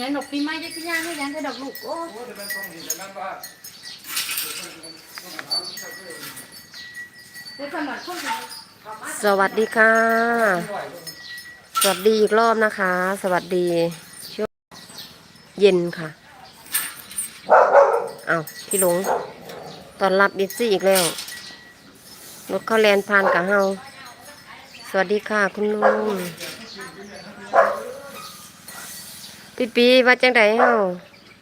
ยังดอกปีใหม่ได้ที่ย่างให้ยังให้ดอกลูกโอ้สวัสดีค่ะ สวัสดีอีกรอบนะคะ สวัสดีช่วงเย็นค่ะ เอาพี่หลงตอนรับบิซี่อีกแล้วรถเข้าแลนผ่านกับเฮาสวัสดีค่ะคุณลุง พี่ปีว่าจังไดเฮา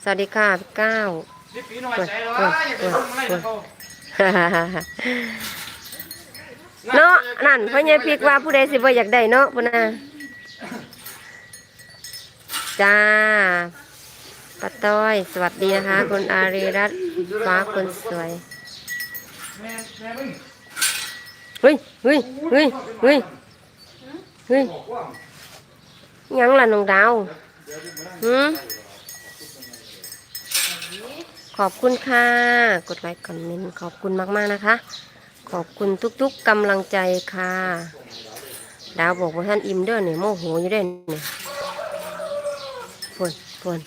สวัสดีค่ะพี่ก้าวนี่ปีหน่อยใจแล้วว่าอย่าไปทำอะไรนะเขาเนาะนั่นพ่อใหญ่พริกว่าผู้ใดสิบ่อยากได้เนาะพุ่นน่ะจ้าป้าต้อย สวัสดีนะคะ คุณอารีรัตน์ฟ้าคนสวยแม่แม่มึงเฮ้ยเฮ้ยเฮ้ยเฮ้ยเฮ้ยบอกว่าหยังล่ะน้องดาว หืมขอบคุณค่ะ กดไลค์คอมเมนต์ขอบคุณมาก ๆ นะคะ ขอบคุณทุกๆกำลังใจค่ะ ดาวบอกว่าท่านอิ่มเด้อเนี่ยโมโหอยู่เด้อเนี่ยฝนฝน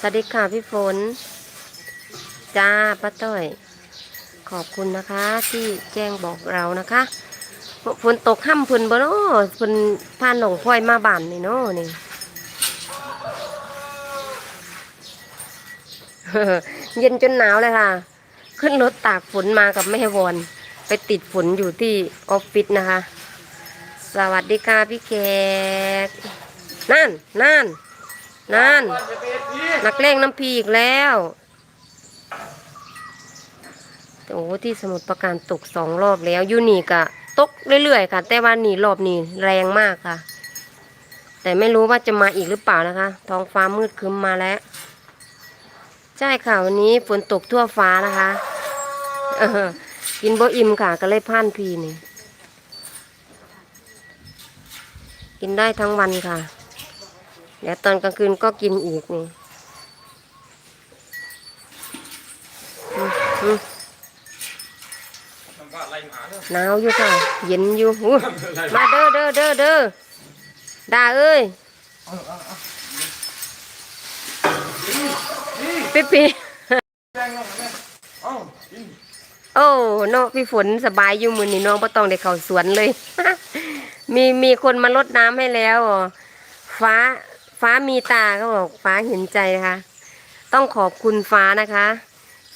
สวัสดีค่ะพี่ฝน จ้าป้าต้อย ขอบคุณนะคะที่แจ้งบอกเรานะคะ ฝนตกห้ำฝนบ่เนาะฝนผ่านหนองพลอยมาบ้านนี่เนาะนี่เย็นจนหนาวเลยค่ะ ขึ้นรถตากฝนมากับแม่วอน ไปติดฝนอยู่ที่ออฟฟิศนะคะ สวัสดีค่ะพี่แขกนั่นนั่นนั่นนักเลงน้ำพีอีกแล้วโอ้ที่สมุทรปราการตกสองรอบแล้วยูนี่กะ ตกเรื่อยๆค่ะ แต่ว่านี่รอบนี้แรงมากค่ะ แต่ไม่รู้ว่าจะมาอีกหรือเปล่านะคะ ท้องฟ้ามืดครึ้มมาแล้ว ใช่ค่ะวันนี้ฝนตกทั่วฟ้านะคะกินโบอิ่มค่ะ ก็เลยพ่านพีนี่ กินได้ทั้งวันค่ะเดี๋ยวตอนกลางคืนก็กินอีกนี่อืมอืม ทำว่าอะไร หนาวอยู่ค่ะ เย็นอยู่มาเด้อเด้อเด้อเด้อดาเอ้ยปิ๊ปีแจ้งน้องแม่เอ้ากินโอ้เนาะพี่ฝนสบายอยู่มือนี่น้องไ่ต้องได้เข้าสวนเลย มีมีคนมารดน้ำให้แล้วฟ้าฟ้ามีตาเขาบอกฟ้าเห็นใจนะคะต้องขอบคุณฟ้านะคะ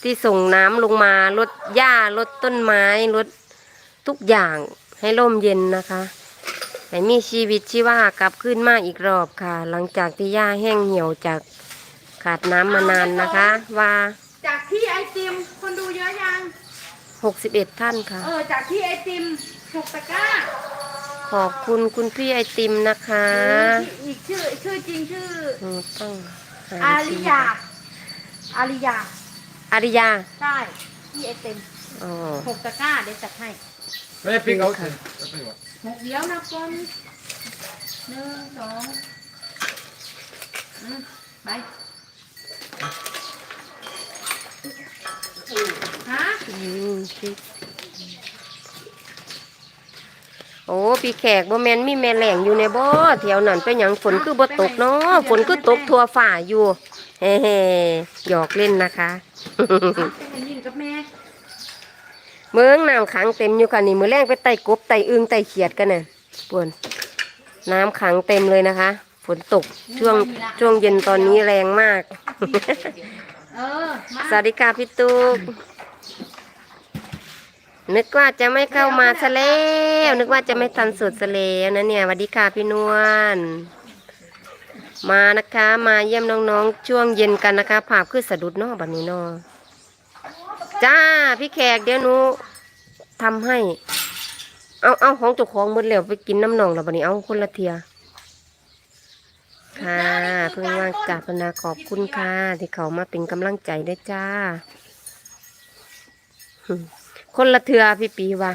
ที่ส่งน้ำลงมาลดหญ้าลดต้นไม้ลด ทุกอย่างให้ร่มเย็นนะคะให้มีชีวิตชีวากลับขึ้นมาอีกรอบค่ะ หลังจากที่หญ้าแห้งเหี่ยวจากขาดน้ำมานานนะคะ ว่าจากที่ไอติมคนดูเยอะยัง61ท่านค่ะ เออจากที่ไอติมหกตะกร้า ขอบคุณคุณพี่ไอติมนะคะอีกชื่อชื่อจริงชื่ออืมต้องหอาริยาอาริยาอาริยา ใช่ที่ไอติมอ๋อหกตะกร้าเดี๋ยวจัดให้ แม่ปิ๊กเอาสิเอาไปวะหกเดียวนะคนหนึ่งสองอืมไปฮะอืมพี่โอ้พี่แขกบ่แมนมีแม่แหล่งอยู่ในบ่อแถวนั้นเป็นหยังฝนคือบ่ตกเนาะฝนคือตกทั่วฝ่าอยู่เฮ้ๆหยอกเล่นนะคะ เอาเป็นยินกับแม่ เมืองน้ำขังเต็มอยู่ค่ะนี่มือแรงไปไต่กบไต่อึงไต่เขียดกันน่ะปวนน้ำขังเต็มเลยนะคะ ฝนตกช่วงช่วงเย็นตอนนี้แรงมากเออมาสวัสดีค่ะพี่ตุ๊กนึกว่าจะไม่เข้ามาซะแล้ว นึกว่าจะไม่ทันสุดซะแล้วนะเนี่ยสวัสดีค่ะพี่นวลมานะคะ มาเยี่ยมน้องๆ ช่วงเย็นกันนะคะภาพคือสะดุดเนาะบัดนี้เนาะ จ้าพี่แขกเดี๋ยวหนูทำให้ เอาเอาของเจ้าของหมดแล้วไปกินน้ำหนองแล้วบัดนี้เอาคนละเทียค่ะเพิ่งว่างจากพนาขอบคุณค่ะ ที่เขามาเป็นกำลังใจได้วยจ้าหึคนละเทือพี่ปีว่า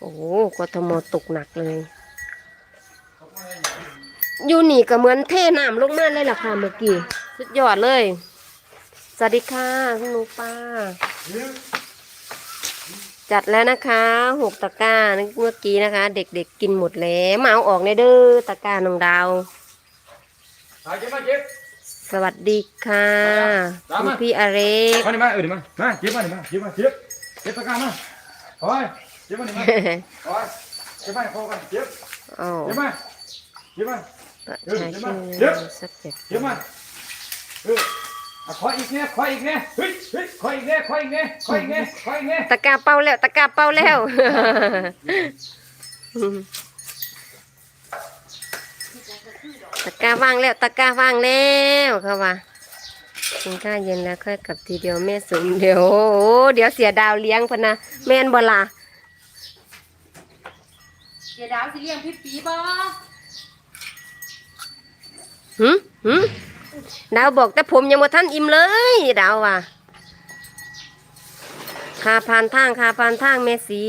โอ้โหกทมตกหนักเลย อยู่นี่ก็เหมือนเทน้ำลงมาเลยล่ะค่ะเมื่อกี้ สุดยอดเลยส วัสดีค่ะคุณหนูป้า จัดแล้วนะคะหกตะกร้าเมื่อกี้นะคะ เด็กๆกินหมดแล้วมาเอาออกในเด้อตะกร้าน้องดาวหาเก็บมาเก็บสวัสดีค่ะตามคุณมาพี่อาเร็กมาดิมาเออดิมามาเก็บมาดิมาเก็บมาเก็บเก็บตะกร้ามาโอ้ยเก็บมาดิมาโอ้ยเก็บมาพอกันเก็บอ๋อเก็บมาเก็บมาประชาชื่นเดี๋ยวสักเจ็ดเก็บมาเอออะ ขออีกเนี่ยขออีกเนี่ยเฮ้ยเฮ้ยขออีกเนี่ยขออีกเนี่ยขออีกเนี่ยขออีกเนี่ยตะกร้าเป้าแล้วตะกร้าเป้าแล้วตะกร้าว่างแล้วตะกร้าว่างแล้วเขาว่ากินข้าวเย็นแล้วค่อยกลับทีเดียวแม่สมเดี๋ยวโอ้โหเดี๋ยวเสียดาวเลี้ยงพะนะแม่นบ่ล่ะเดี๋ยวดาวสิเลี้ยงพี่ปีบ่หืมหืม ดาวบอกแต่ผมยังบ่ทันอิ่มเลย ดาวว่ะคาพานทางคาพานทางแม่สี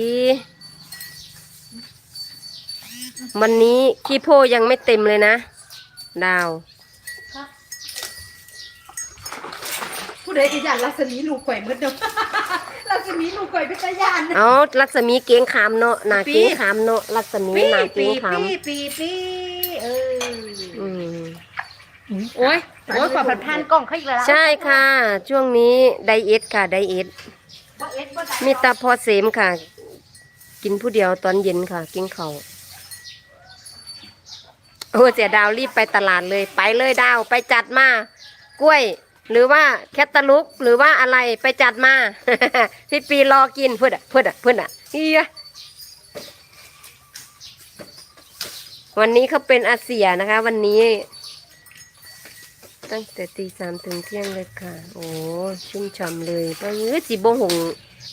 วันนี้ขี้โพยังไม่เต็มเลยนะ ดาว ผู้ใดจะยานรัศมีลูกข่อยหมืดเด้อรัศมีลูกข่อยเป็นตาย่านนะเอาลักษมีเกียงขามเนาะหนาปีเกียงขามเนาะลักษมีปีหนาเกีปียงขามปีปีปีเอออืม โอ้ย โอ้ยขอผัดพันกล้องเขาอีกแล้วใช่ค่ะ ช่วงนี้ไดเอทค่ะไดเอทมีตาพอเสมค่ะ กินผู้เดียวตอนเย็นค่ะ กินเขาโอ้เสียดาวรีบไปตลาดเลย ไปเลยดาวไปจัดมากล้วย หรือว่าแคตตาลุกหรือว่าอะไรไปจัดมาพี่ปีรอกินเพื่อนอะเพื่อนอะเพื่อนอะเอียวันนี้เขาเป็นอาเซียนะคะ วันนี้ ตั้งแต่ตีสามถึงเที่ยงเลยค่ะ โอ้ชุ่มฉ่ำเลยไปเอ้ยสิบหง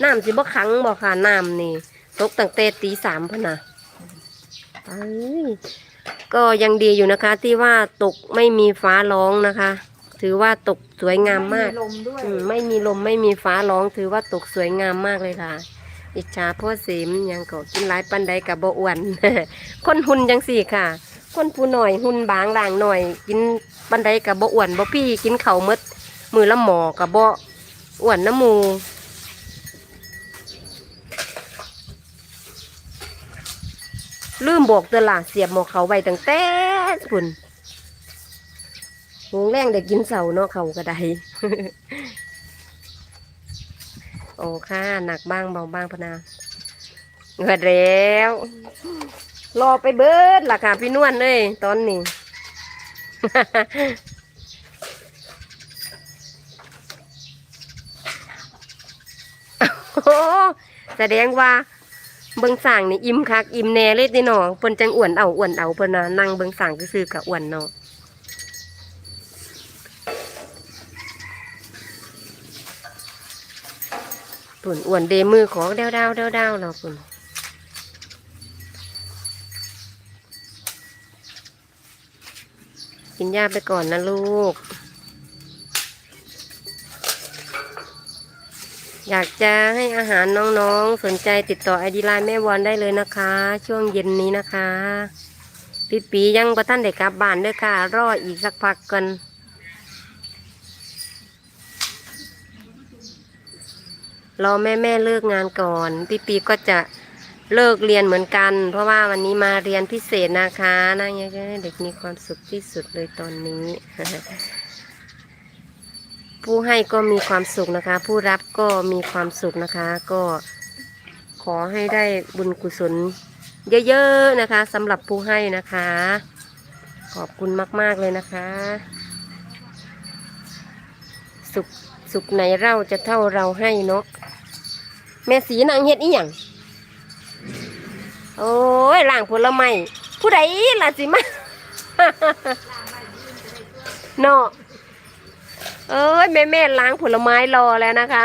น้ำสิบขังบ่ค่ะน้ำนี่ตกตั้งแต่ตีสามพะนะไปก็ยังดีอยู่นะคะ ที่ว่าตกไม่มีฟ้าร้องนะคะ ถือว่าตกสวยงามมากลมด้วยอืมไม่มีลมไม่มีฟ้าร้อง ถือว่าตกสวยงามมากเลยค่ะ อิจฉาพ่อเสมยังก็กินหลายปันใดกับบ่อ้วน คนหุ่นจังสี่ค่ะ คนผู้หน่อยหุ่นบางด่างหน่อย กินปันใดกับบ่อ้วนบ่พี่กินเข่าวหมดมือละหมอกับบ่อ้วนน้ำมูลืมบอกเตอล่ะเสียบหมอเขาไว้ตั้งแต่คุณหงแรงได้กินเสาเนาะเขาก็ได้โอ้ค่ะหนักบ้างเบาบ้างพนาเงิดแล้ว รอไปเบิดล่ะค่ะพี่นวลเลยตอนนี้ โอ้แสดงว่าเบิงสั่งนี่อิ่มคักอิ่มแน่เลยนี่หนอเพิ่นจังอ้วนเอาอ้วนเอาเพิ่นน่ะนั่งเบิงสั่งซื่อๆกับอ้วนเนาะปุ่นอ้วนเดมือของเดาดาวเดาดาวเราปุ่น กินยาไปก่อนนะลูก อยากจะให้อาหารน้องๆ สนใจติดต่อไอดีไลน์แม่วอนได้เลยนะคะ ช่วงเย็นนี้นะคะพี่ปียังประท่านได้กลับบ้านด้วยค่ะ รออีกสักพักกันรอแม่แม่เลิกงานก่อน พี่ปีก็จะ เลิกเรียนเหมือนกัน เพราะว่าวันนี้มาเรียนพิเศษนะคะนะอยากจะให้เด็กมีความสุขที่สุดเลยตอนนี้ ผู้ให้ก็มีความสุขนะคะ ผู้รับก็มีความสุขนะคะ ก็ขอให้ได้บุญกุศลเยอะๆนะคะสำหรับผู้ให้นะคะ ขอบคุณมากๆเลยนะคะ สุขสุขไหนเราจะเท่าเราให้เนาะแม่สีนางเฮ็ดอีหยัง โอ้ยล่างผลไม้ผู้ใดล่ะสิมาเนาะเอ้ยแม่แม่ล้างผลไม้รอแล้วนะคะ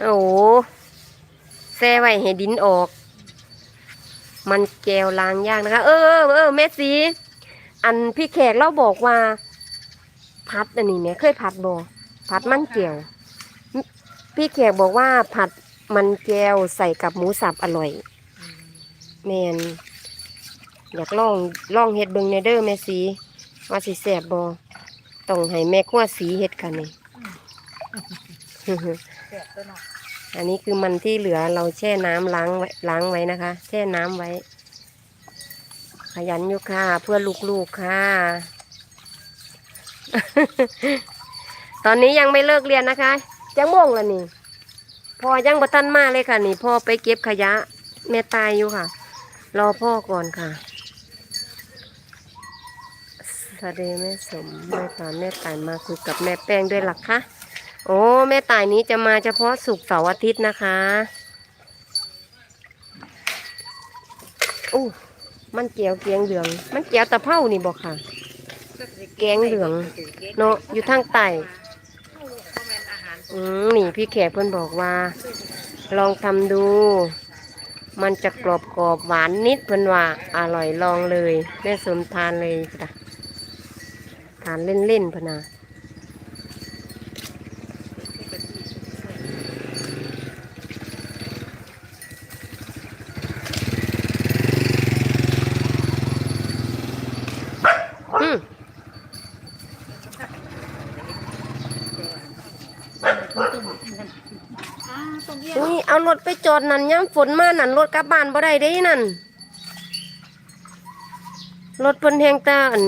โอ้โหแซ่ไว้ให้ดินออก มันแกวล้างยากนะคะ เออเออเออแม่สีอันพี่แขกเราบอกว่าพัดอันนี้แม่เคยผัดบ่ผัดมันแก้วพี่แขกบอกว่าผัด มันแก้วใส่กับหมูสับอร่อยแมนอยากลองลองเฮ็ดเบิงในเด้อแม่สีว่าสิแสบบอต้องให้แม่ขั้วสีเฮ็ดกันนี่แสบตัวเนาะอันนี้คือมันที่เหลือเราแช่น้ำล้างไว้ล้างไว้นะคะ แช่น้ำไว้ ขยันอยู่ค่ะ เพื่อลูกๆค่ะ ตอนนี้ยังไม่เลิกเรียนนะคะจังโมงแล้วนี่ พอยังบัตันมาเลยค่ะ นี่พ่อไปเก็บขยะ แม่ตายอยู่ค่ะ รอพ่อก่อนค่ะสวัสดีแม่สมแม่ตายแม่ตายมาคุยกับแม่แป้งด้วยหลักคะโอ้แม่ตายนี้จะมาเฉพาะศุกร์เสาร์อาทิตย์นะคะอู้มันเกียวเกียงเหลือง มันเกียวตะเภานี่บอกค่ะ แกงเหลือง เนาะอยู่ทางใต้ อืมนี่พี่แขกเพิ่นบอกว่า ลองทำดู มันจะกรอบกรอบหวานนิดเพิ่นว่าอร่อยลองเลยแม่สมทานเลยจ้ะทานเล่นๆพนะ อืม อ่าตรงเนี้ย อุ้ยเอา รถไปจอดนั่นย้ำฝนมานั่นรถกลับบ้านบ่ได้เด้นั่นรถเพิ่นแหงตาอัน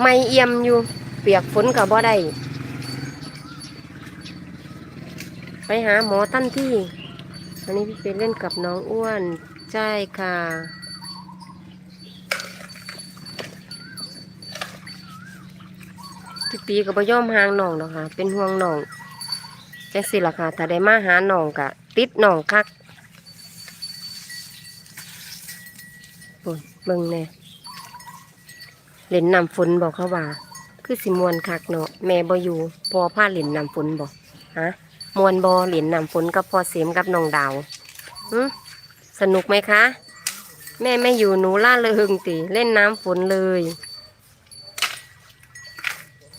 ไม่เอี่ยมอยู่ เปียกฝนกับบ่ได้ไปหาหมอทันที่อันนี้พี่เป็นเล่นกับน้องอ้วนใช่ค่ะพี่ปีก็บ่ยอมห่างน้องดอกค่ะ เป็นห่วงน้อง จังสิล่ะค่ะ ถ้าได้มาหาหนองกะ ติดหนองคักปุ่นเบิ่งแน่เล่นนำฝนบอกเขาว่า คือสิมวนคักเนาะแม่บอยู่พอพาเล่นนำฝนบอกฮะมวนบอเล่นนำฝนกับพอเสียมกับน้องดาวสนุกไหมคะ แม่ไม่อยู่หนูล่าเริงติเล่นน้ำฝนเลย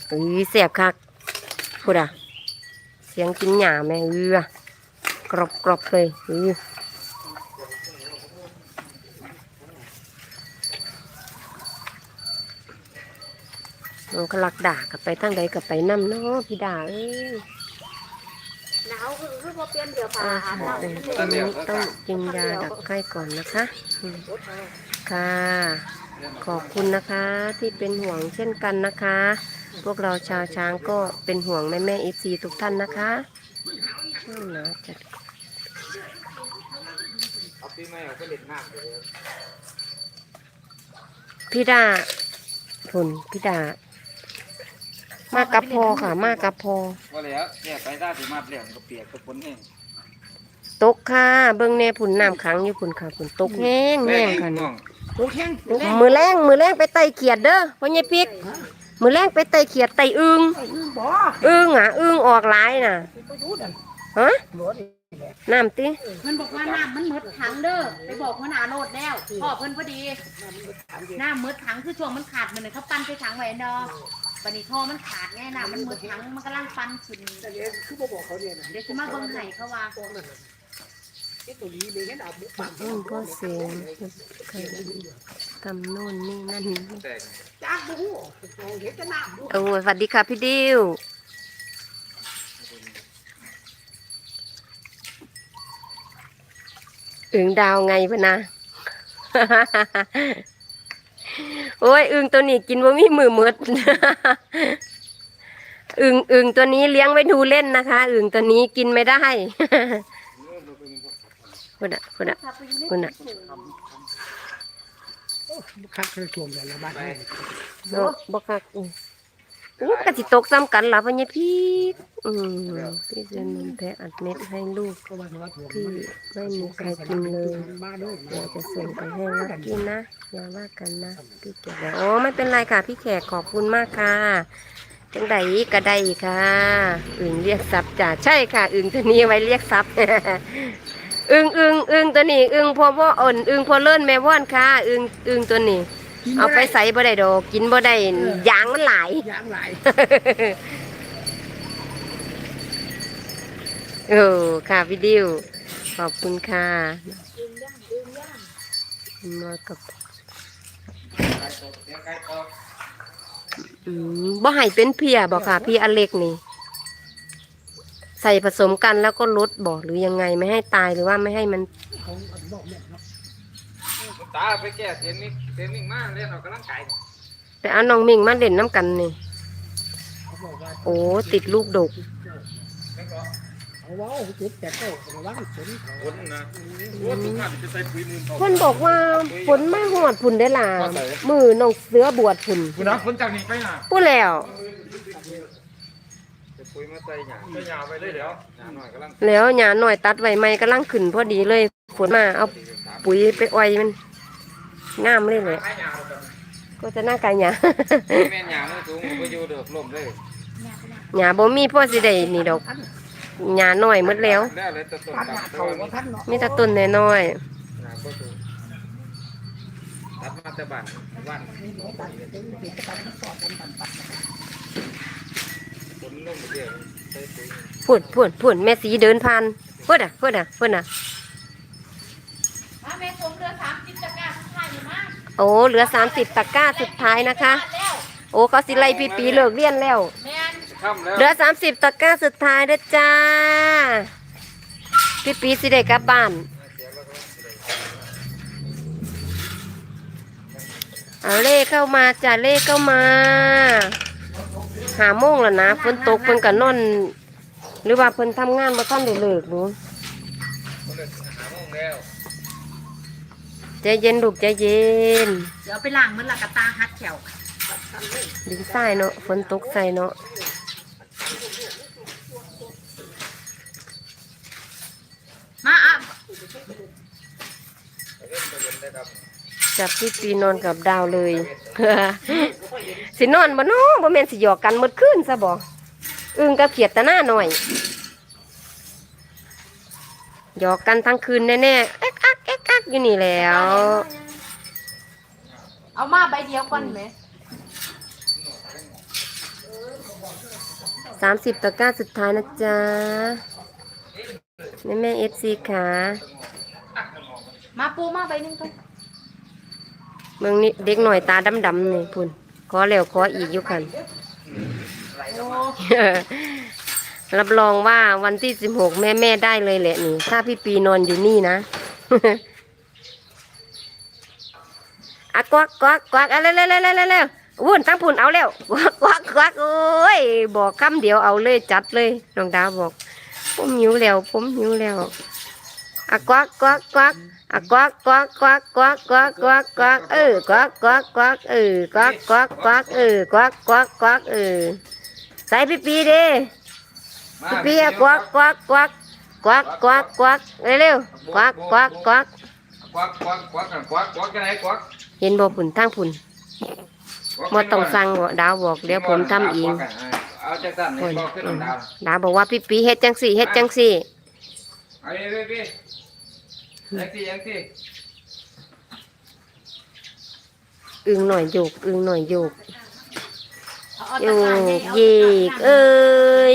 อือเสียบคักพูดอะ เสียงกินหญ้าแม่เอือกรอบกรอบๆเลยอือน้องกลักด่ากับไปทั้งใดกับไปน้ำเนาะพี่ด่าเอ้ยหนาวคือคือพอเปลี่ยนเดี๋ยวผ่าอ่าอาบน้ำเอออันนี้ต้องกินยาดับไข้ก่อนนะคะอืมค่ะ ขอบคุณนะคะที่เป็นห่วงเช่นกันนะคะ พวกเราชาวช้างก็เป็นห่วงแม่แม่เอซีทุกท่านนะคะอืมนะจัดเอาปีใหม่เอาไปเล่นน้ำเลยพี่ดาผลพี่ดามากับพอค่ะ มากับพอว่าแล้วเนี่ยไปได้ถึงมาเปลี่ยนก็เปียกก็ฝนแห้งตกค่ะ เบิ่งแน่ผุนน้ำขังอยู่ผุนค่ะผุนตกแห้งแห้งค่ะน้องมือแรงมือแรงไปไต่เขียดเด้อพ่อใหญ่ปิ๊ก มือแรงไปไต่เขียดไต่อึงอึงอะอึงออกหลายน่ะฮะน้ำติมันบอกว่าน้ำมันหมดถังเด้อไปบอกหัวหน้าโนดแล้วพ่อเพิ่นพอดีน้ำหมดถังคือช่วงมันขาดมันเลยเขาปั้นไปถังไว้อันเดอบันนี้ท่อมันขาดไงน้ำมันหมดถังมันกำลังปั้นขึ้นแต่เดี๋ยวคือบ่บอกเขาเนี่ยนะเดี๋ยวจะมาเบิ่งไห้เขาว่าตรงนั้นน่ะไอ้ตัวนี้เลยงั้นเอาบุกปังอืมพ่อเสียงครทำโน่นนี่นั่นจ้าดูเราเห็นจะน้ำดูโอ้ยสวัสดีค่ะพี่ดิวอึงดาวไงพะนะ โอ้ยอึงตัวนี้กินว่ามีมือหมดอึงอึงตัวนี้เลี้ยงไว้ดูเล่นนะคะ อึงตัวนี้กินไม่ได้ คุณอะคุณอะคุณอะคักเคยชมเลยละบ้านนี้เนาะบคักอืออู้กะสิตกซ้ำกันล่ะพ่อใหญ่พี่อืมพี่เซนนแพ้อัดเม็ดให้ลูกก็ว่าว่าผมที่ไม่มีใครกินเลยมาด้วยเดี๋ยวจะส่งไปให้ลักกินนะอย่าว่ากันนะพี่แขกบอกอ๋อไม่เป็นไรค่ะ พี่แขกขอบคุณมากค่ะจังใดก็ได้ค่ะอึ่งเรียกทรัพย์จ้ะใช่ค่ะอึ่งตัวนี้ไว้เรียกทรัพย์ อึ่งอึ่งอึ่งตัวนี้ อึ่งพอว่าอ่อนอึ่งพอเลิ่นแม่ว่อนค่ะอึ่งอึ่งตัวนี้เอาไปใส่บ่ได้ดอกกินบ่ได้ยางมันหลาย ยางหลายเออค่ะพี่ดิวขอบคุณค่ะมากับเสียงไก่ตอกอืมบ่ให้เป็นเพียบ่ค่ะ พี่อเล็กนี่ ใส่ผสมกันแล้วก็ลดบอกหรือยังไงไม่ให้ตายหรือว่าไม่ให้มันเขาอันบอกแม่นเนาะตาไปแก้เทนนิคเทนนิคมาเล่นออกกำลังกายแต่เอาน้องมิงมาเล่นน้ำกันนี่เขาบอกว่าโอ้ติดลูกดกเอาเว้าเจ็บแต่ก็ระวังฝนเขาคนนะโอ้ทุกท่านจะใส่ปุ๋ยมือเขาเพิ่นบอกว่าฝนมาหอดพุ่นได้ล่ะมือน้องเสือบวชพุ่นคุณนะคนจากนี้ไปน่ะพูดแล้วจะ ปุ๋ยมาใส่หยาใส่หยาไปเลยเดี๋ยวหยาหน่อยกำลังแล้วหยาหน่อยตัดไว้ไม่กำลังขึ้นพอดีเลยฝนมาเอาปุ๋ยไปอ้อยมันงามเลยเลยให้หยาเราแบบก็จะน่าไกลหยาแม่นหยามันสูงผมไปอยู่เดือบลมเลยหยาบ่มีพ่อสิได้นี่ดอกหยาหน่อยหมดแล้วแล้วเลยตะต้นตัดหตัน้าดเขาว่าท่านเนาะมีแต่ต้นน้อยหยาก็สูงตัดมาแต่บ้านบ้าน ตัดเป็นเห็นตัดสอดกันตัดตัดฝนลงเดียวใส่ปุ๋ยๆพูดพูดพูดแม่สีเดินผ่านพูดอะพูดอะพูดอะมาแม่สมเรือสามสิบจักรยานถ่ายอยู่มาโอ้เหลือ30ตะกร้าสุดท้ายนะคะแล้วโอ้เขาสิไล่ปีปีเลิกเรียนแล้วแม่นค่ำแล้วเหลือ30ตะกร้าสุดท้ายเด้อจ้าพี่ปีสิได้กลับบ้านเอาเล่เข้ามาจ้าเล่เข้ามา หาโมงแล้วนะฝนตกเพิ่นก็นอน หรือว่าเพิ่นทำงานบ่ทันได้เลิกหนูหาโมงแล้วใจเย็นลูกใจเย็น เดี๋ยวไปล้างมันละกะตาฮัดแขวดินทรายเนาะฝนตกใส่เนาะมาอะ จับพี่ปีนอนกับดาวเลยสินอนบ่เนาะบ่แม่นสิหยอกกันหมดคืนซะบ่อึ้งกับเขียดตะหน้าหน่อยหยอกกันทั้งคืนแน่ๆเอ๊กอักเอ๊กอักอยู่นี่แหล้ว เอามาใบเดียวก่อนไหมสามสิบตะกร้าสุดท้ายนะจ๊ะแม่แม่เอฟซีค่ะ มาปูมาใบหนึงก่อน เมืองนี้เด็กหน่อยตาดำๆนี่พุ่นขอแล้วขออีกอยู่คันรับรองว่าวันที่สิบหกแม่แม่ได้เลยแหละนี่ ถ้าพี่ปีนอนอยู่นี่นะอะกวักกวักกวักอะเร็วเร็วเร็วเร็วเร็ววุ่นทั้งพุ่นเอาแล้วกวักกวักกวักโอ้ยบอกคำเดียวเอาเลยจัดเลยน้องดาวบอกผมหิวแล้วผมหิวแล้วอะกวักกวักกวัก อะกวักกวักกวักกวักกวักกวักกวักเออกวักกวักกวักเออกวักกวักกวักเออกวักกวักกวักเออใส่พี่ปีเด้พี่เปียกวักกวักกวักกวักกวักกวักเร็วๆกวักกวักกวักควักควักควักกันควักควักกันไหนควักเห็นบ่ผุนทางผุนบ่ต้องสั่งบ่ดาวบอกเดี๋ยวผมทำเองเอาจังสั่นนี่บอกขึ้นดาวดาวบอกว่าพี่ปีเฮ็ดจังสี่เฮ็ดจังสี่เอาดิพี่พี่ ยังสิยังสิอึงหน่อยโยกอึงหน่อยโยกเอาเอาโยตะกร้าใหญ่กเอาเยกตะกร้าเอ้ย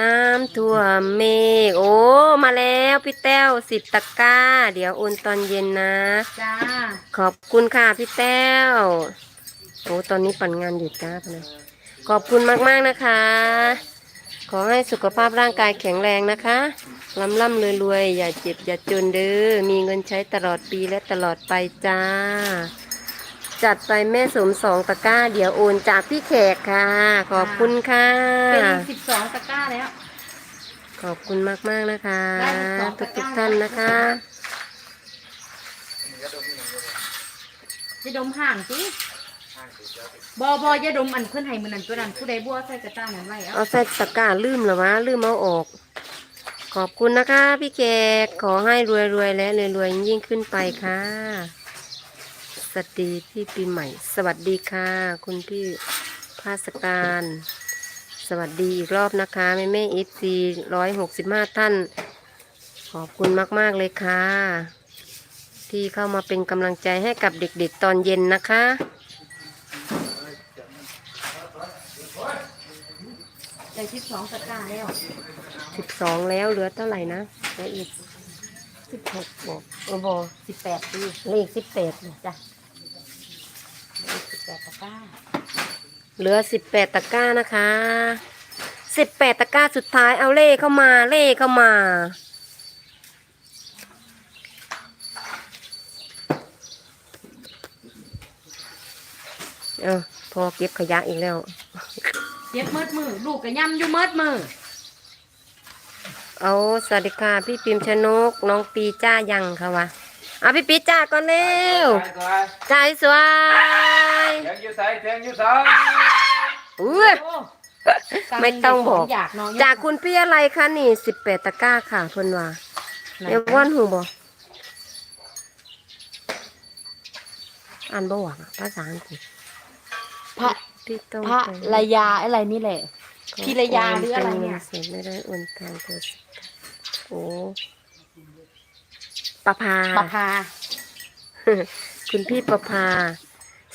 น้ำท่วมเมฆโอ้มาแล้วพี่แต้วสิบตะกร้า เดี๋ยวโอนตอนเย็นนะจ้าขอบคุณค่ะพี่แต้วโอ้ตอนนี้ปั่นงานอยู่จ้าพะนะขอบคุณมากๆนะคะ ขอให้สุขภาพร่างกายแข็งแรงนะคะร่ำร่ำรวยรวยๆอย่าเจ็บอย่าจนเด้อมีเงินใช้ตลอดปีและตลอดไปจ้า จัดไปแม่สมสองตะกร้า เดี๋ยวโอนจากพี่แขกค่ะ ขอบคุณค่ะ เป็นสิบสองตะกร้าแล้ว ขอบคุณมากๆนะคะได้สิบสองทุตะกกร้าทุกๆท่านนะคะจะดมห่างสิ บอบอยาดมอันเพื่อนให้มันนั่นตัวนั้นผู้ใดบัวใส่กระต้านั้นไว้เอาเอาใส่ตะกร้าลืมเหรอวะลืมเอาออก ขอบคุณนะคะ พี่แขกขอให้รวยรวยๆและรวยรวยๆยิ่งขึ้นไปค่ะ สวัสดีพี่ปีใหม่ สวัสดีค่ะ คุณพี่ภาสการ สวัสดีอีกรอบนะคะแม่แม่เอฟซีร้อยหกสิบห้าท่าน ขอบคุณมาก ๆ เลยค่ะ ที่เข้ามาเป็นกำลังใจให้กับเด็กๆตอนเย็นนะคะ ได้สิบสองตะกร้าแล้วสิบสองแล้วเหลือเท่าไหร่นะเหลืออีกสิบหกบอกเออบอกสิบแปดปีเลขสิบแปดจ้ะสิบแปดตะกร้าเหลือสิบแปดตะกร้านะคะสิบแปดตะกร้าสุดท้ายเอาเล่เข้ามาเล่เข้ามาเออพอเก็บขยะอีกแล้ว เจ็บมืดมือลูกก็ย่ำอยู่มืดมือเอาสวัสดีค่ะพี่ปิมชนก น้องปีจ้ายังค่ะวะเอาพี่ปีจ้าก่อนเร็วไปก่อนใจสวยเสียงอยู่ใส่เสียงอยู่ใส่อุ้ยไม่ต้องบอกอยากน้องจากคุณพี่อะไรคะนี่สิบแปดตะกร้าค่ะเพิ่นว่าเอวอนหูบอกอ่านบ่หวังภาษาอังกฤษพระ พี่ต้องพระไประยาอะไรนี่แหละพิรยาหรืออะไรเนี่ยเสร็จไม่ได้โอนทางโทรศัพท์โอ้ประภาปะพา คุณพี่ประภา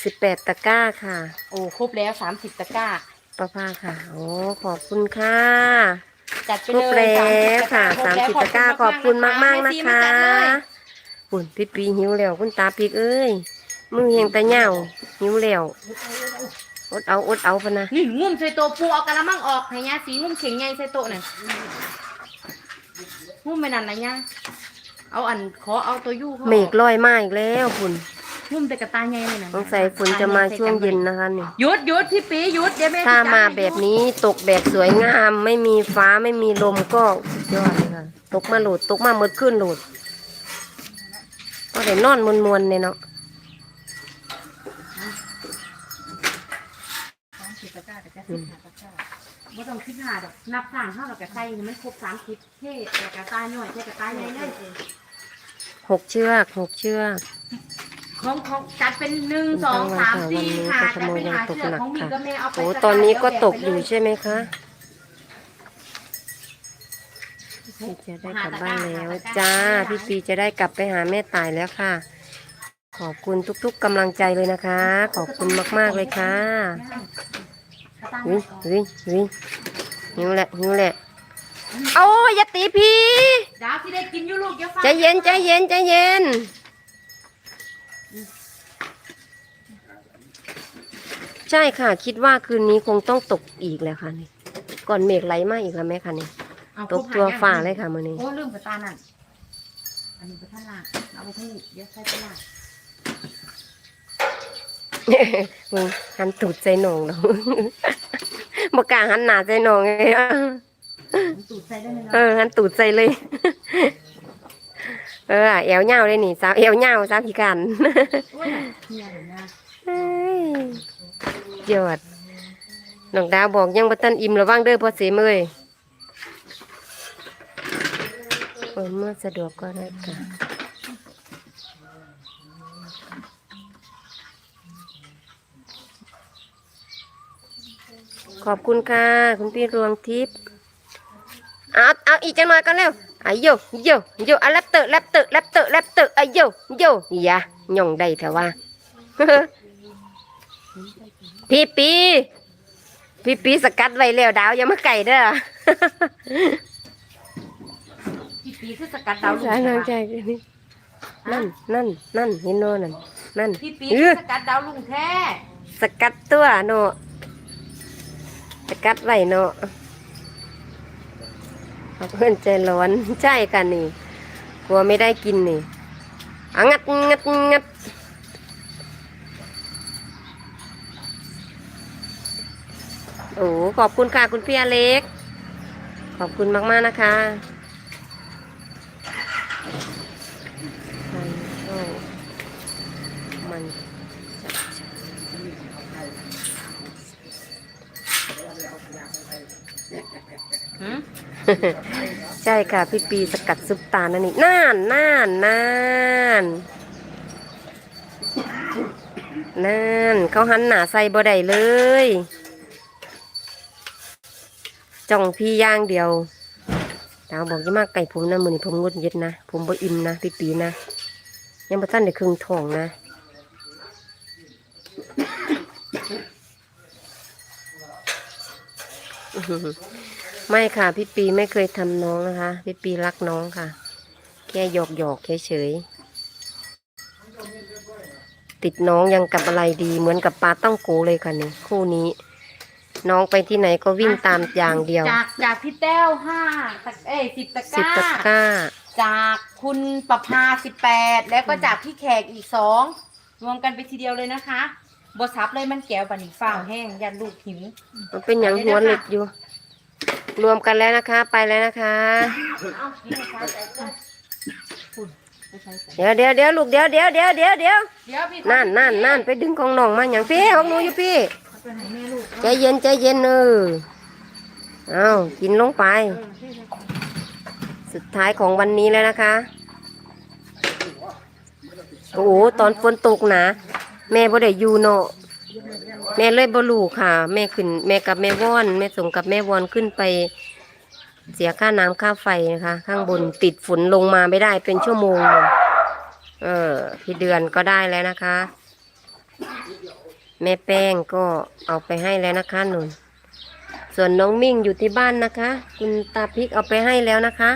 สิบแปดตะกร้าค่ะ โอ้ครบแล้วสามสิบตะกร้า ประภาค่ะ โอ้ ขอบคุณค่ะ จัดไปครเลบยแล้วค่ะสามสิบตะกร้าขอบคุณมากมากๆแนะคะจัดเลยคุณพี่ปีหิวแล้วคุณตาปีกเอ้ยมือเฮงตาเหย่าหิวแล้วอดเอาอดเอาพะนะนี่งุ่มใส่โตะปูเอากระมังออกให้ยาสีงุ่มเฉียงใหญ่ใส่โตะน่ะงุ่มไปนั่นนะยาเอาอันขอเอาตัวยู่เขาออกเมฆลอยมาอีกแล้วคุณงุ่มแต่กระตายใหญ่เลยนะสงสัยฝนจะมาช่วงเย็นนะคะนี่หยุดหยุดพี่ปีหยุดเดี๋ยวแม่ถ้าจะจัมาให้แบบนี้ตกแบบสวยงาม ไม่มีฟ้าไม่มีลมก็สุดยอดเลยค่ะตกมาโหลดตกมาเมดขึ้นโหลดก็ได้นอนมวนๆเนี่ยเนาะ สิบ ตะกร้าแต่จะสิบหาตะกร้าไม่ต้องคิดหาดอกนับสามเท่ากับกระไตมันครบสามสิบเท่แต่กระตายหน่อยเท่กระตายใหญ่เลยหกเชือกหกเชือก ของของจัดเป็นหนึ่งสองสามสี่หาจัดเป็นหาเชือกของมีกับแม่เอาไปโอ้สักตอนนี้ก็ตกอยู่ใช่ไหมคะพี่จะได้กลับบ้านแล้วจ้าพี่ปีจะได้กลับไปหาแม่ตายแล้วค่ะ ขอบคุณทุกๆกำลังใจเลยนะคะ ขอบคุณมากๆเลยค่ะ กระตายวิวิวิหิวแหละหิวแหละโอ้ยอย่าตีพี่ดาวที่ได้กินอยู่ลูกอย่าฟังใจเย็นใจเย็นใจเย็นใช่ค่ะ คิดว่าคืนนี้คงต้องตกอีกแล้วค่ะนี่ก่อนเมฆไหลมาอีกแล้วแม่ค่ะนี่เอาตกตัวฝ่าเลยค่ะมือนี้โอ้ลืมกระตานั่นอันนี้ไปท่านล่างเอาไปท่านนี้เดี๋ยวใส่ไปล่าง มึงหันตูดใจหนองแล้วบกล้าหันหน้าใจหนองเลยอะมันตูดใส่ได้ไหมเอเนาะอหันตูดใจเลย เออเอวเหย้าเลยนี่สาวเอวเหย้าสาวพิการ โอ้ยน่ะเนี่ยเห็นนะเอ้ยยอดน้องดาวบอกยังบ่ทันอิ่มระวังเด้อพ่อเสมเอ้ยเออเมื่อสะดวกก็ได้ค่ะ ขอบคุณค่ะ คุณพี่รวงทิพย์เอาเอาอีกจังหน่อยกันเร็วอาโยโยโยอะแลปเตอร์แลปเตอร์แลปเตอร์แลปเตอร์อาโยโยอย่าหย่องได้แต่ว่า พี่ปี พี่ปีสกัดไว้แล้วดาวอย่ามาไก่เด้อพี่ปีคือสกัดดาวลูกใช่น้องใจนี่นั่นนั่นนั่นเห็นโน่นนั่นนั่นพี่ปีเอคืออสกัดดาวลุงแท้สกัดตัวโนส กัดไว้เนาะเพื่อนใจร้อนใช่กันนี่ กลัวไม่ได้กินนี่อะงัดงัดงัดโอ้ขอบคุณค่ะคุณพี่อเล็ก ขอบคุณมาก ๆ นะคะมันโอ้มัน หืม ใช่ค่ะ พี่ปีสกัดซุปตานั่นนี่น่านน่านน่านน่านเขาหันหนาใส่บ่ได้เลยจ้องพี่ย่างเดียวดาวบอกยังมากไก่ผมนะมือนี่ผมงดเย็ดนะ ผมบ่อิ่มนะพี่ปีนะ ยังบ่ทันได้ครึ่งท้องนะ ไม่ค่ะ พี่ปีไม่เคยทำน้องนะคะ พี่ปีรักน้องค่ะ แค่หยอกหยอกๆเฉยๆติดน้องยังกับอะไรดี เหมือนกับปลาต้องโกเลยค่ะนี่คู่นี้ น้องไปที่ไหนก็วิ่งตามอย่างเดียว จากจากพี่แต้วห้าตะเอ้ยสิบตะกสิบร้าตะกร้า จากคุณประภาสิบแปดแล้วก็จากพี่แขกอีกสองรวมกันไปทีเดียวเลยนะคะบซับเลยมันแก้วปันอีกฝ่าวแห้งยันลูกหิวมันเป็นอย่างหัวเหล็กอยู่ รวมกันแล้วนะคะไปแล้วนะคะ เดี๋ยวเดี๋ยวเดี๋ยวลูกเดี๋ยวเดี๋ยวเดี๋ยวเดี๋ยวเดี๋ยวเดี๋ยวพี่นั่นนั่นนั่นไปดึงของน้องมาอย่างพี่ของหนูอยู่พี่ใจเย็นใจเย็นเออเอากินลงไป สุดท้ายของวันนี้แล้วนะคะโอ้โหตอนฝนตกนะแม่บ่ได้อยู่เนาะ แม่เลยบ่รู้ค่ะ แม่ขึ้น แม่กับแม่วอน แม่ส่งกับแม่วอนขึ้นไป เสียค่าน้ำค่าไฟนะคะ ข้างบนติดฝนลงมาไม่ได้เป็นชั่วโมง เออพี่เดือนก็ได้แล้วนะคะ แม่แป้งก็เอาไปให้แล้วนะคะหนุนส่วนน้องมิ่งอยู่ที่บ้านนะคะ คุณตาพริกเอาไปให้แล้วนะคะ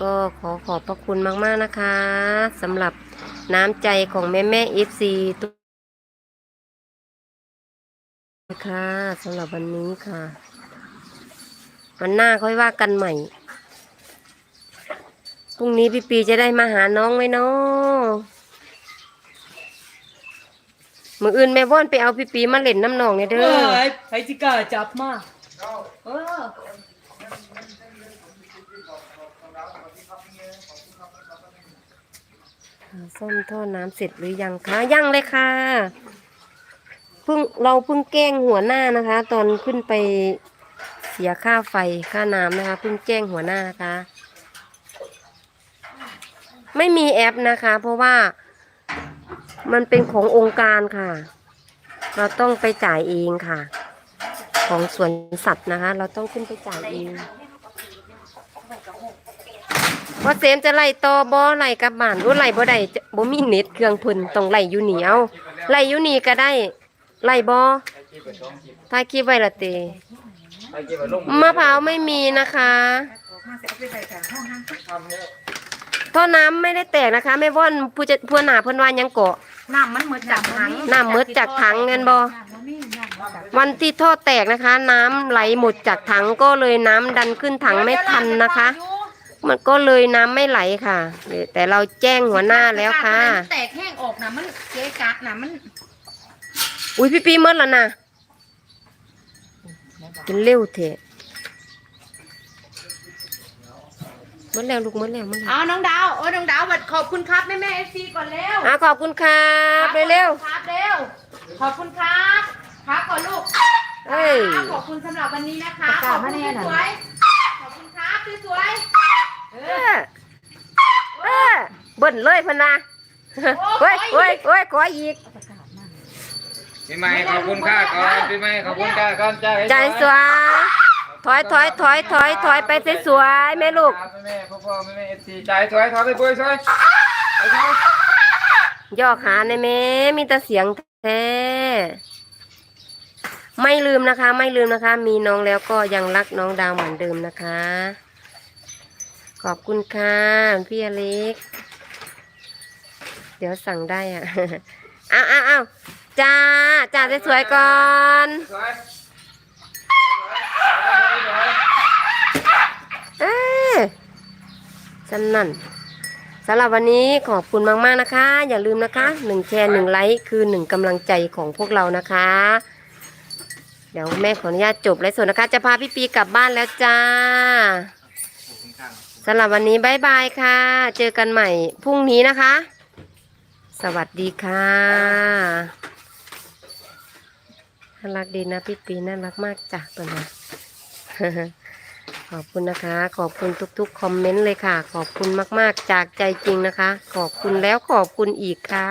ก็ขอขอบพระคุณมากๆนะคะสำหรับน้ำใจของแม่แม่เอฟซีทุก ค่ะสำหรับวันนี้ค่ะ วันหน้าค่อยว่ากันใหม่พรุ่งนี้พี่ปีจะได้มาหาน้องไหมเนาะมืออื่นแม่ว่อนไปเอาพี่ปีมาเล่นน้ำหนองเนี่ยเด้อไพจิก้าจับมาเออซ่อมท่อน้ำเสร็จหรือยังคะยังเลยค่ะเพิ่งเราเพิ่งแกล้งหัวหน้านะคะ ตอนขึ้นไปเสียค่าไฟค่าน้ำนะคะ เพิ่งแจ้งหัวหน้านะคะ ไม่มีแอปนะคะ เพราะว่ามันเป็นขององค์การค่ะ เราต้องไปจ่ายเองค่ะ ของสวนสัตว์นะคะ เราต้องขึ้นไปจ่ายเองว่าเซมจะไล่ต่อบอไล่กับบ้านรู้ไล่บ่ได้จะบ่มีเน็ตเครื่องพิ่นต้องไล่อยู่นี่เอาไล่อยู่นี่ก็ได้ ไล่บอถ้าคลิปไว้ละเตมะพร้าวไม่มีนะคะท่อน้ำไม่ได้แตกนะคะแม่ว่อนผู้จะผู้หนาเพิ่นว่าหยังเกาะน้ำมันเหมือนจากถังน้ำหมืดจากถังเงินบอวันที่ท่อแตกนะคะ น้ำไหลหมดจากถังก็เลยน้ำดันขึ้นถังไม่ทันนะคะ มันก็เลยน้ำไม่ไหลค่ะแต่เราแจ้งหัวหน้าแล้วค่ะ แตกแห้งออกนะมันเกะกะนะมัน อุ้ยพี่ปีเมื่อแล้วนะกินเร็วเถอะเมื่อแล้วลูกเมื่อแล้วเมื่อแล้วเอาน้องดาวโอ้น้องดาวบัดขอบคุณครับแม่แม่เอฟซีก่อนเร็วอะขอบคุณครับไปเร็วครับเร็วขอบคุณครับ ครับก่อนลูกเอ้ยครับขอบคุณสำหรับวันนี้นะคะขอบคุณที่สวยขอบคุณครับที่สวยเอเอออเออเบิ่นเลยพะนะเฮ้ยเฮ้ยเฮ้ยขออีก พี่ใหม่ขอบคุณค่าก่อนพี่ใหม่ขอบคุณค่าก่อนจ้าใจสวยถอยถอยถอยถอยถอยไปสวยๆแม่ลูกแม่แม่พ่อพ่อแม่แม่เอฟซีใจสวยถอยไปปุ้ยสวยไปสวยย่อขาในอยแม่มีแต่เสียงแท้ไม่ลืมนะคะ ไม่ลืมนะคะ มีน้องแล้วก็ยังรักน้องดาวเหมือนเดิมนะคะ ขอบคุณค่ะพี่อเล็ก เดี๋ยวสั่งได้อะอ้าวอ้าวอ้าว จ้าจ้าสวยๆก่อนเอ้สนั่นสำหรับวันนี้ขอบคุณมากๆนะคะ อย่าลืมนะคะหนึ่งแชร์หนึ่งไลค์คือหนึ่งกำลังใจของพวกเรานะคะ เดี๋ยวแม่ขออนุญาตจบไลฟ์สดนะคะ จะพาพี่ปีกลับบ้านแล้วจ้าสำหรับวันนี้บายบายค่ะ เจอกันใหม่พรุ่งนี้นะคะ สวัสดีค่ะ น่ารักดีนะพี่ปีน่ารักมากจ้ะตัวนี้ขอบคุณนะคะ ขอบคุณทุกๆคอมเมนต์เลยค่ะ ขอบคุณมาก ๆ จากใจจริงนะคะ ขอบคุณแล้วขอบคุณอีกค่ะ